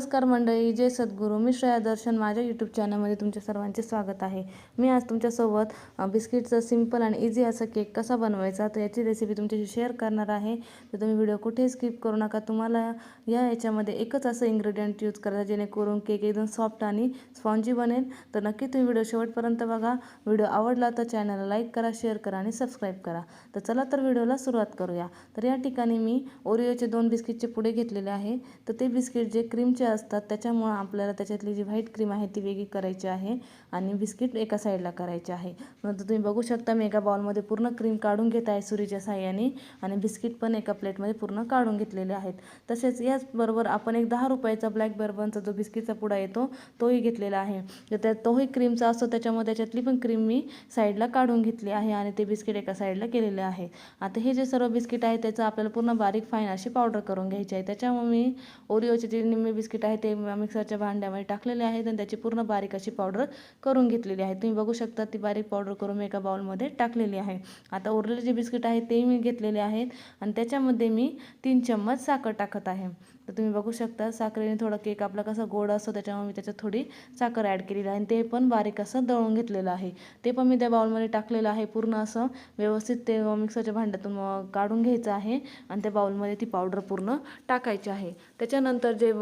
नमस्कार मंडळी जय सद्गुरू. मी श्रेया दर्शन. माझ्या यूट्यूब चॅनलमध्ये तुमच्या सर्वांचे स्वागत आहे. मी आज तुमच्यासोबत बिस्किटचा सिंपल आणि इझी असा केक कसा बनवायचा तर याची रेसिपी तुमच्याशी शेअर करणार आहे. तर तुम्ही व्हिडिओ कुठेही स्किप करू नका. तुम्हाला या याच्यामध्ये एकच असं इन्ग्रेडियंट यूज करायचा जेणेकरून केक एकदम सॉफ्ट आणि स्पॉन्जी बनेल. तर नक्की तुम्ही व्हिडिओ शेवटपर्यंत बघा. व्हिडिओ आवडला तर चॅनलला लाईक करा शेअर करा आणि सबस्क्राईब करा. तर चला तर व्हिडिओला सुरुवात करूया. तर या ठिकाणी मी ओरिओचे दोन बिस्किटचे पुढे घेतलेले आहे. तर ते बिस्किट जे क्रीमचे असतात त्याच्यामुळं आपल्याला त्याच्यातली जी व्हाईट क्रीम आहे ती वेगळी करायची आहे. आणि बिस्किट एका साईडला करायचे आहे. नंतर तुम्ही बघू शकता मी एका बाउलमध्ये पूर्ण क्रीम काढून घेत आहे सुरीच्या साह्याने आणि बिस्किट पण एका प्लेटमध्ये पूर्ण काढून घेतलेले आहेत. तसेच याचबरोबर आपण एक दहा रुपयाचा ब्लॅक बर्बनचा जो बिस्किटचा पुडा येतो तोही घेतलेला आहे. तर त्या तोही क्रीमचा असतो त्याच्यामध्ये त्याच्यातली पण क्रीम मी साईडला काढून घेतली आहे आणि ते बिस्किट एका साईडला केलेले आहे. आता हे जे सर्व बिस्किट आहे त्याचं आपल्याला पूर्ण बारीक फाईन अशी पावडर करून घ्यायची आहे. त्याच्यामुळे मी ओरिओचे जे निम्मे बिस्किट आहे ते मिक्सरच्या भांड्यामध्ये टाकलेले आहेत आणि त्याची पूर्ण बारीक अशी पावडर करून घेतलेली आहे. तुम्ही बघू शकता ती बारीक पावडर करून मी एका बाउलमध्ये टाकलेली आहे. आता उरलेले जे बिस्किट आहे ते मी घेतलेले आहेत. आणि त्याच्यामध्ये मी तीन चम्मच साखर टाकत आहे. तर तुम्ही बघू शकता साखरेने थोडा केक आपला कसा गोड असतो त्याच्यामुळे मी त्याच्यात थोडी साखर ॲड केलेली आहे. आणि ते पण बारीक असं दळून घेतलेलं आहे. ते पण मी त्या बाउलमध्ये टाकलेलं आहे. पूर्ण असं व्यवस्थित ते मिक्सरच्या भांड्यातून काढून घ्यायचं आहे. आणि त्या बाउलमध्ये ती पावडर पूर्ण टाकायची आहे. त्याच्यानंतर जे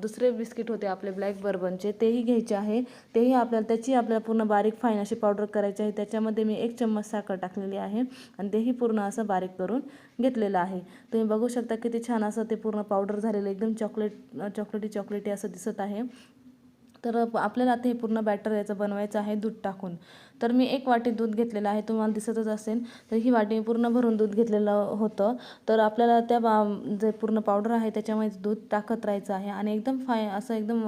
दुसरे बिस्किट होते आपले ब्लॅक बर्बनचे तेही घ्यायचे आहे. तेही आपल्याला त्याची आपल्याला पूर्ण बारीक फाईन अशी पावडर करायची आहे. त्याच्यामध्ये मी एक चम्मच साखर टाकलेली आहे. आणि तेही पूर्ण असं बारीक करून घेतलेलं आहे. तुम्ही बघू शकता किती छान असं ते पूर्ण पावडर झालेलं एकदम चॉकलेट चॉकलेटी चॉकलेटी असं दिसत आहे. तर आपल्याला आता हे पूर्ण बॅटर याचं बनवायचं आहे दूध टाकून. तर मी एक वाटी दूध घेतलेलं आहे तुम्हाला दिसतच असेल. तर ही वाटी पूर्ण भरून दूध घेतलेलं होतं. तर आपल्याला त्या बा जे पूर्ण पावडर आहे त्याच्यामध्ये दूध टाकत राहायचं आहे. आणि एकदम फाय असं एकदम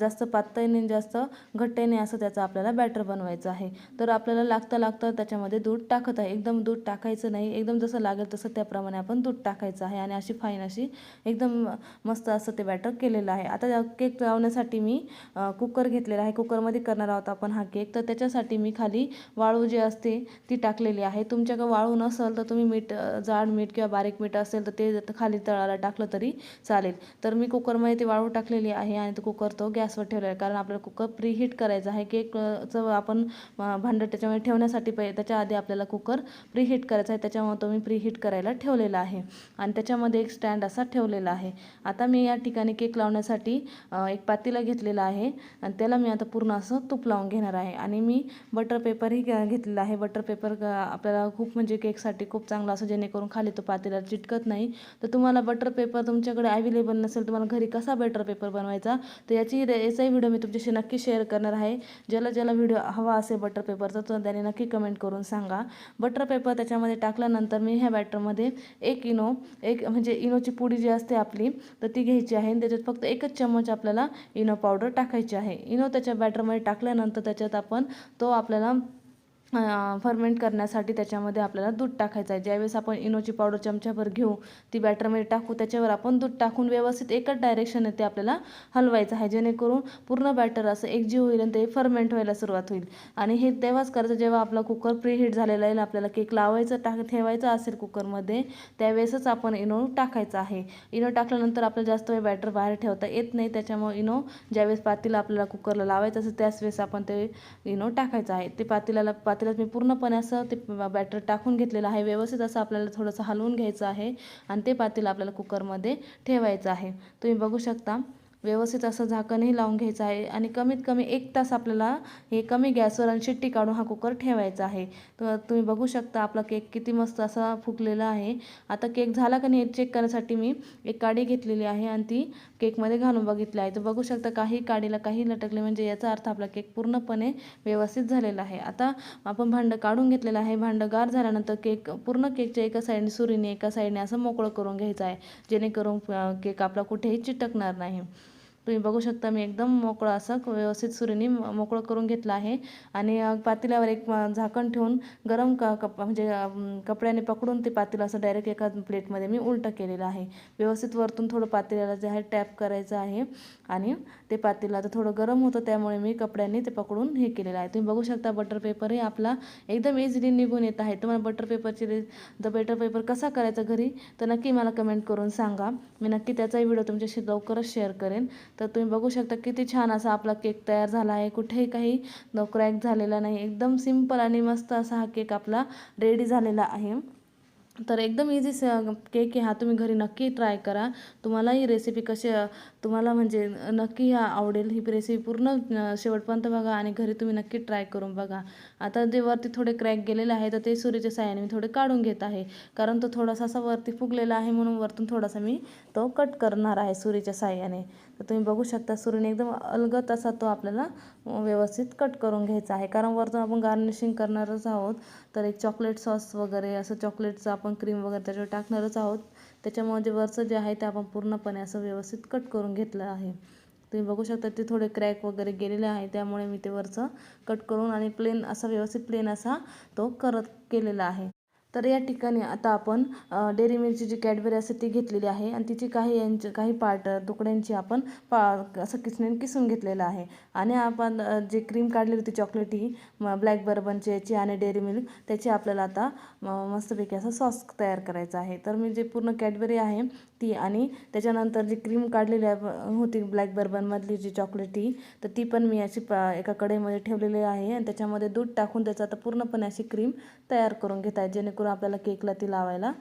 जास्त पातळीने जास्त घट्ट असं त्याचं आपल्याला बॅटर बनवायचं आहे. तर आपल्याला लागता लागतं त्याच्यामध्ये दूध टाकत आहे. एकदम दूध टाकायचं नाही. एकदम जसं लागेल तसं त्याप्रमाणे आपण दूध टाकायचं आहे. आणि अशी फाईन अशी एकदम मस्त असं ते बॅटर केलेलं आहे. आता केक लावण्यासाठी मी कुकर घेतलेला आहे. कुकरमध्ये करणार आहोत आपण हा केक तर त्याच्यासाठी मी मी खाली वाळू जी असते ती टाकलेली आहे. तुमच्याकडे वाळू नसेल तर तुम्ही मीठ जाड मीठ किंवा बारीक मीठ असेल तर ते खाली तळाला टाकलं तरी चालेल. तर मी कुकरमध्ये ती वाळू टाकलेली आहे आणि तो कुकर तो गॅसवर ठेवला आहे. कारण आपल्याला कुकर प्रीहीट करायचा आहे केकचं आपण भांडं त्याच्यामध्ये ठेवण्यासाठी पाहिजे त्याच्या आधी आपल्याला कुकर प्रीहीट करायचा आहे. त्याच्यामुळे तो मी प्रीहीट करायला ठेवलेला आहे. आणि त्याच्यामध्ये एक स्टँड असा ठेवलेला आहे. आता मी या ठिकाणी केक लावण्यासाठी एक पातीला घेतलेलं आहे. आणि त्याला मी आता पूर्ण असं तूप लावून घेणार आहे. आणि मी बटर पेपरही घेतलेला आहे. बटर पेपर आपल्याला खूप म्हणजे केकसाठी खूप चांगला असं जेणेकरून खाली तो पातेला चिटकत नाही. तर तुम्हाला बटर पेपर तुमच्याकडे अवेलेबल नसेल तुम्हाला घरी कसा बटर पेपर बनवायचा तर याची याचाही व्हिडिओ मी तुमच्याशी नक्की शेअर करणार आहे. ज्याला ज्याला व्हिडिओ हवा असेल बटर पेपरचा तर त्याने नक्की कमेंट करून सांगा. बटर पेपर त्याच्यामध्ये टाकल्यानंतर मी ह्या बॅटरमध्ये एक इनो एक म्हणजे इनोची पुडी जी असते आपली तर ती घ्यायची आहे. आणि त्याच्यात फक्त एकच चम्मच आपल्याला इनो पावडर टाकायची आहे. इनो त्याच्या बॅटरमध्ये टाकल्यानंतर त्याच्यात आपण तो आपल्याला फर्मेंट करण्यासाठी त्याच्यामध्ये आपल्याला दूध टाकायचं आहे. ज्यावेळेस आपण इनोची पावडर चमच्याभर घेऊ ती बॅटरमध्ये टाकू त्याच्यावर आपण दूध टाकून व्यवस्थित एकच डायरेक्शनने ते आपल्याला हलवायचं आहे. जेणेकरून पूर्ण बॅटर असं एकजीव होईल आणि ते फर्मेंट व्हायला सुरुवात होईल. आणि हे तेव्हाच करायचं जेव्हा आपला कुकर प्रीहीट झालेला आहे आपल्याला केक लावायचं टाक ठेवायचं असेल कुकरमध्ये त्यावेळेसच आपण इनो टाकायचा आहे. इनो टाकल्यानंतर आपल्याला जास्त वेळ बॅटर बाहेर ठेवता येत नाही. त्याच्यामुळे इनो ज्यावेळेस पातीला आपल्याला कुकरला लावायचं असेल त्याच वेळेस आपण ते इनो टाकायचं आहे. ते पातेल्याला पातेल्यात मी पूर्णपणे असं ते बॅटर टाकून घेतलेलं आहे. व्यवस्थित असं आपल्याला थोडंसं हलवून घ्यायचं आहे आणि ते पातेलं आपल्याला कुकरमध्ये ठेवायचं आहे. तुम्ही बघू शकता. व्यवस्थित असं झाकणही लावून घ्यायचं आहे आणि कमीत कमी एक तास आपल्याला हे कमी गॅसवर आणि शिट्टी काढून हा कुकर ठेवायचा आहे. तर तुम्ही बघू शकता आपला केक किती मस्त असा फुगलेला आहे. आता केक झाला का नाही चेक करण्यासाठी मी एक काडी घेतलेली आहे आणि ती केकमध्ये घालून बघितली आहे. तर बघू शकता काही काडीला काही लटकले म्हणजे याचा अर्थ आपला केक पूर्णपणे व्यवस्थित झालेला आहे. आता आपण भांडं काढून घेतलेलं आहे. भांडं गार झाल्यानंतर केक पूर्ण केकच्या एका साईडने सुरीने एका साईडने असं मोकळं करून घ्यायचं आहे. जेणेकरून केक आपला कुठेही चिटकणार नाही. तुम्ही बघू शकता मी एकदम मोकळं असं व्यवस्थित सुरीने मोकळं करून घेतलं आहे. आणि पातेल्यावर एक झाकण ठेवून गरम क कप म्हणजे कपड्याने पकडून ते पातेलं असं डायरेक्ट एका प्लेटमध्ये मी उलटं केलेलं आहे. व्यवस्थित वरतून थोडं पातेल्याला जे आहे टॅप करायचं आहे. आणि ते पातेलं आता थोडं गरम होतं त्यामुळे मी कपड्यांनी ते पकडून हे केलेलं आहे. तुम्ही बघू शकता बटर पेपरही आपला एकदम इझिली निघून येत आहे. तुम्हाला बटर पेपरची रे द बटर पेपर कसा करायचा घरी तर नक्की मला कमेंट करून सांगा. मी नक्की त्याचाही व्हिडिओ तुमच्याशी लवकरच शेअर करेन. तर तुम्ही बघू शकता किती छान असा आपला केक तयार झाला आहे. कुठेही काही न क्रॅक झालेला नाही. एकदम सिंपल आणि मस्त असा हा केक आपला रेडी झालेला आहे. तर एकदम इझी स केक आहे हा. तुम्ही घरी नक्की ट्राय करा. तुम्हाला ही रेसिपी कशी तुम्हाला म्हणजे नक्की ह्या आवडेल ही रेसिपी पूर्ण शेवटपर्यंत बघा आणि घरी तुम्ही नक्की ट्राय करून बघा. आता जे वरती थोडे क्रॅक गेलेले आहे तर ते सुरीच्या साह्याने मी थोडे काढून घेत आहे. कारण तो थोडासा असा वरती फुगलेला आहे म्हणून वरतून थोडासा मी तो कट करणार आहे सुरीच्या साह्याने तर तुम्ही बघू शकता सुरीने एकदम अलगत असा तो आपल्याला व्यवस्थित कट करून घ्यायचा आहे. कारण वरतून आपण गार्निशिंग करणारच आहोत. तर एक चॉकलेट सॉस वगैरे असं चॉकलेटचं आपण क्रीम वगैरे त्याच्यावर टाकणारच आहोत. त्याच्यामुळे जे वरचं जे आहे ते आपण पूर्णपणे असं व्यवस्थित कट करून घेतलं आहे. तुम्ही बघू शकता ते थोडे क्रॅक वगैरे गेलेले आहे त्यामुळे मी ते वरचं कट करून आणि प्लेन असा व्यवस्थित प्लेन असा तो करत केलेला आहे. तर या ठिकाणी आता आपण डेअरी मिल्कची जी कॅडबरी असते ती घेतलेली आहे आणि तिची काही यांची काही पार्ट तुकड्यांची आपण पा असं किसण्याने किसून घेतलेलं आहे. आणि आपण जे क्रीम काढलेली होती चॉकलेटी ब्लॅक बर्बनची याची आणि डेअरी मिल्क त्याची आपल्याला आता म- मस्तपैकी असं सॉस तयार करायचा आहे. तर मी जे पूर्ण कॅडबरी आहे ती आणि त्याच्यानंतर जी क्रीम काढलेली आहे- होती ब्लॅक बर्बनमधली जी चॉकलेटी तर ती पण मी अशी पा एका कढईमध्ये ठेवलेली आहे आणि त्याच्यामध्ये दूध टाकून त्याचं आता पूर्णपणे अशी क्रीम तयार करून घेत आहे जेणेकरून आपल्याला केकला ती लावायला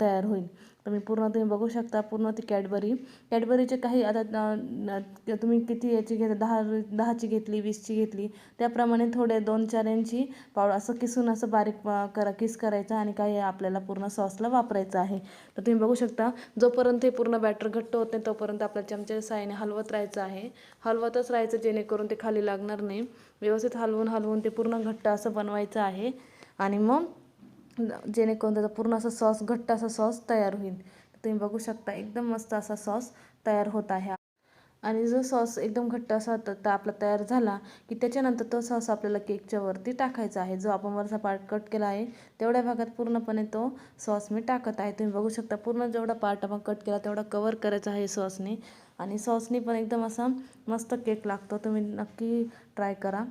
तयार होईल. तर मी पूर्ण तुम्ही बघू शकता पूर्ण ती कॅडबरी. कॅडबरीचे काही आता तुम्ही किती याची घेता दहा दहाची घेतली वीसची घेतली त्याप्रमाणे थोडे दोन चार यांची पावडर असं किसून असं बारीक करा किस करायचं आणि काही आपल्याला पूर्ण सॉसला वापरायचं आहे. तर तुम्ही बघू शकता जोपर्यंत हे पूर्ण बॅटर घट्ट होत नाही तोपर्यंत आपल्या चमच्याच्या साहाय्याने हलवत राहायचं आहे. हलवतच राहायचं जेणेकरून ते खाली लागणार नाही. व्यवस्थित हलवून हलवून ते पूर्ण घट्ट असं बनवायचं आहे. आणि मग जेणेकरून त्याचा पूर्ण असा सॉस घट्ट असा सॉस तयार होईल. तुम्ही बघू शकता एकदम मस्त असा सॉस तयार होत आहे. आणि जो सॉस एकदम घट्ट असा होता तर आपला तयार झाला की त्याच्यानंतर तो सॉस आपल्याला केकच्या वरती टाकायचा आहे. जो आपण वरचा पार्ट कट केला आहे तेवढ्या भागात पूर्णपणे तो सॉस मी टाकत आहे. तुम्ही बघू शकता पूर्ण जेवढा पार्ट आपण कट केला तेवढा कवर करायचा आहे सॉसने. आणि सॉसने पण एकदम असा मस्त केक लागतो. तुम्ही नक्की ट्राय करा.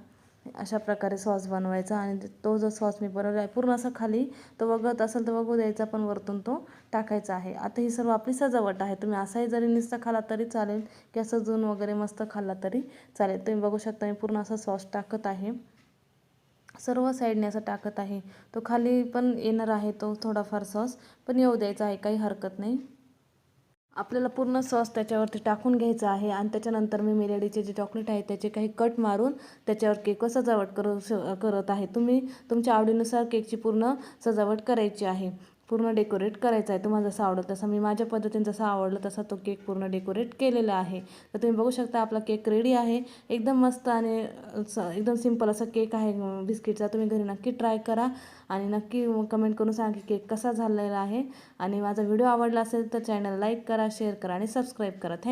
अशा प्रकारे सॉस बनवायचा आणि तो जो सॉस मी बनवला आहे पूर्ण असा खाली तो वगळत असेल तर वगळू द्यायचा पण वरतून तो टाकायचा आहे. आता ही सर्व आपली सजावट आहे. तुम्ही असाही जरी नुसता खाला तरी चालेल किंवा सजून वगैरे मस्त खाल्ला तरी चालेल. तुम्ही बघू शकता मी पूर्ण असा सॉस टाकत आहे. सर्व साईडने असं टाकत आहे. तो खाली पण येणार आहे तो थोडाफार सॉस पण येऊ द्यायचा आहे काही हरकत नाही. आपल्याला पूर्ण सॉस त्याच्यावरती टाकून घ्यायचा आहे आणि त्याच्यानंतर मी मेलेडीचे जे चॉकलेट आहे त्याचे काही कट मारून त्याच्यावर केक सजावट करू श करत आहे. तुम्ही तुमच्या आवडीनुसार केकची पूर्ण सजावट करायची आहे. पूर्ण डेकोरेट करायचं आहे. तुम्हाला जसं आवडतं तसं मी माझ्या पद्धतीने जसं आवडलं तसा तो केक पूर्ण डेकोरेट केलेला आहे. तर तुम्ही बघू शकता आपला केक रेडी आहे. एकदम मस्त आणि एकदम सिंपल असा केक आहे बिस्किटचा. तुम्ही घरी नक्की ट्राय करा आणि नक्की कमेंट करून सांगा की केक कसा झालेला आहे. आणि माझा व्हिडिओ आवडला असेल तर चॅनल लाईक करा शेअर करा आणि सबस्क्राईब करा. थँक